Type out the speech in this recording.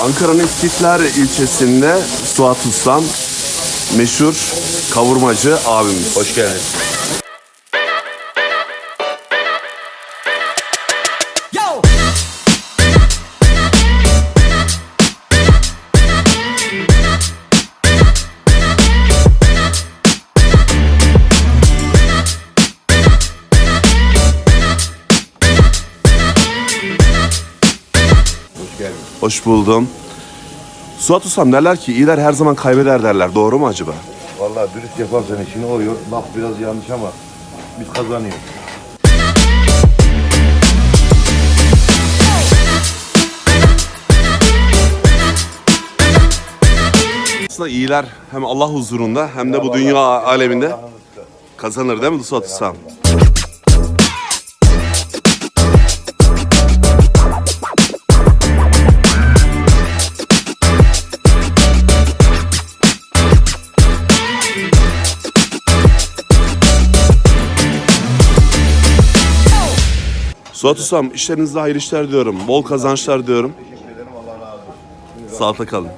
Ankara'nın İstiklal ilçesinde Suat Ustam meşhur kavurmacı abimiz. Hoş geldin. Hoş buldum. Suat Ustam derler ki iyiler her zaman kaybeder derler. Doğru mu acaba? Vallahi dürüst yaparsan işini oluyor. Bak biraz yanlış ama biz kazanıyoruz. Aslında iyiler hem Allah huzurunda hem de bu dünya aleminde kazanır değil mi Suat Ustam? Suat Ustam işlerinizde hayırlı işler diyorum. Bol kazançlar diyorum. Teşekkür ederim. Allah razı olsun. Sağlıkla kalın.